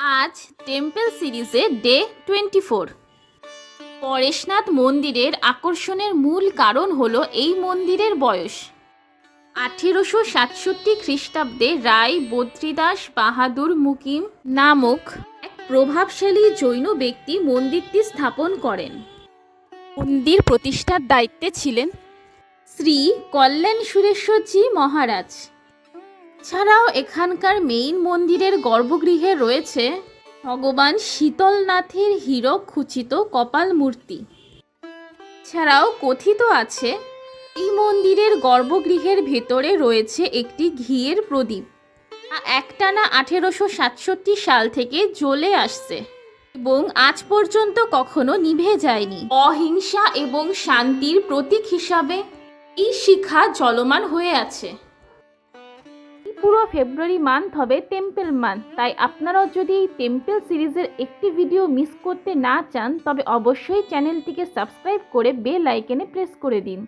আজ টেম্পল সিরিজে day twenty four Pareshnath মন্দিরের আকর্ষণের মূল কারণ হল এই মন্দিরের বয়স। আঠেরোশো সাতষট্টি খ্রিস্টাব্দে রায় বদ্রীদাস বাহাদুর মুকিম নামক এক প্রভাবশালী জৈন ব্যক্তি মন্দিরটি স্থাপন করেন। মন্দির প্রতিষ্ঠার দায়িত্বে ছিলেন শ্রী কল্যাণ সুরেশ্বরজি মহারাজ। ছাড়াও এখানকার মেইন মন্দিরের গর্ভগৃহে রয়েছে ভগবান শীতলনাথের হীরক খুচিত কপাল মূর্তি। ছাড়াও কথিত আছে, এই মন্দিরের গর্ভগৃহের ভেতরে রয়েছে একটি ঘিয়ের প্রদীপ। একটানা আঠেরোশো সাতষট্টি সাল থেকে জ্বলে আসছে এবং আজ পর্যন্ত কখনো নিভে যায়নি। অহিংসা এবং শান্তির প্রতীক হিসাবে এই শিখা চলমান হয়ে আছে। পুরো ফেব্রুয়ারি মান্থ হবে টেম্পেল মান্থ তাই আপনারাও যদি এই টেম্পেল সিরিজের একটি ভিডিও মিস করতে না চান, তবে অবশ্যই চ্যানেলটিকে সাবস্ক্রাইব করে বেল আইকনে প্রেস করে দিন।